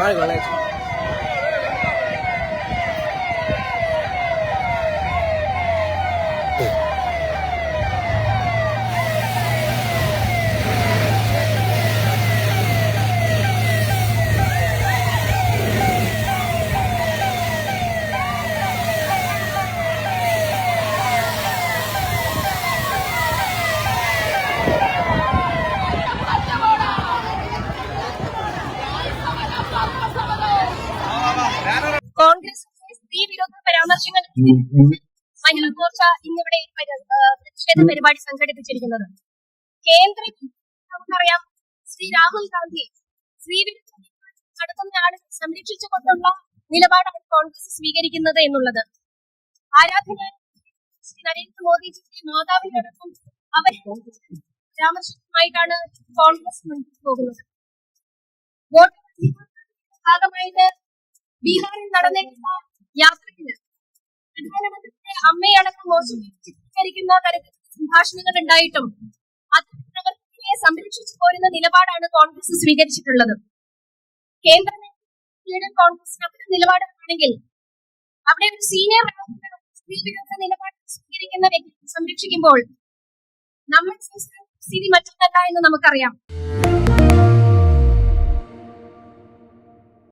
哪里的来 സ്ത്രീ വിരോധ പരാമർശങ്ങൾ മഹിളാ മോർച്ച ഇന്നിവിടെ പ്രതിഷേധ പരിപാടി സംഘടിപ്പിച്ചിരിക്കുന്നത്. കേന്ദ്ര നമുക്കറിയാം ശ്രീ രാഹുൽ ഗാന്ധി സ്ത്രീ വിരുദ്ധ നടത്തുന്നയാളെ സംരക്ഷിച്ചുകൊണ്ടുള്ള നിലപാടാണ് കോൺഗ്രസ് സ്വീകരിക്കുന്നത് എന്നുള്ളത്. ആരാധന ശ്രീ നരേന്ദ്രമോദി മാതാവിനോടൊപ്പം അവർ പരാമർശമായിട്ടാണ് കോൺഗ്രസ് മുന്നോട്ട് പോകുന്നത്. വോട്ട് ഭാഗമായിട്ട് ബീഹാറിൽ നടന്നിട്ടുള്ള പ്രധാനമന്ത്രിയുടെ അമ്മയടക്കം മോശം ചിത്രീകരിക്കുന്ന തരത്തിൽ സംഭാഷണങ്ങൾ ഉണ്ടായിട്ടും അത്തരത്തിലെ സംരക്ഷിച്ചു പോരുന്ന നിലപാടാണ് കോൺഗ്രസ് സ്വീകരിച്ചിട്ടുള്ളത്. കേന്ദ്ര കോൺഗ്രസ് നിലപാടാണെങ്കിൽ അവിടെ ഒരു സീനിയർ സ്ത്രീവിരുദ്ധ നിലപാട് സ്വീകരിക്കുന്ന വ്യക്തി സംരക്ഷിക്കുമ്പോൾ നമ്മുടെ സ്ഥിതി മറ്റൊന്നല്ല എന്ന് നമുക്കറിയാം.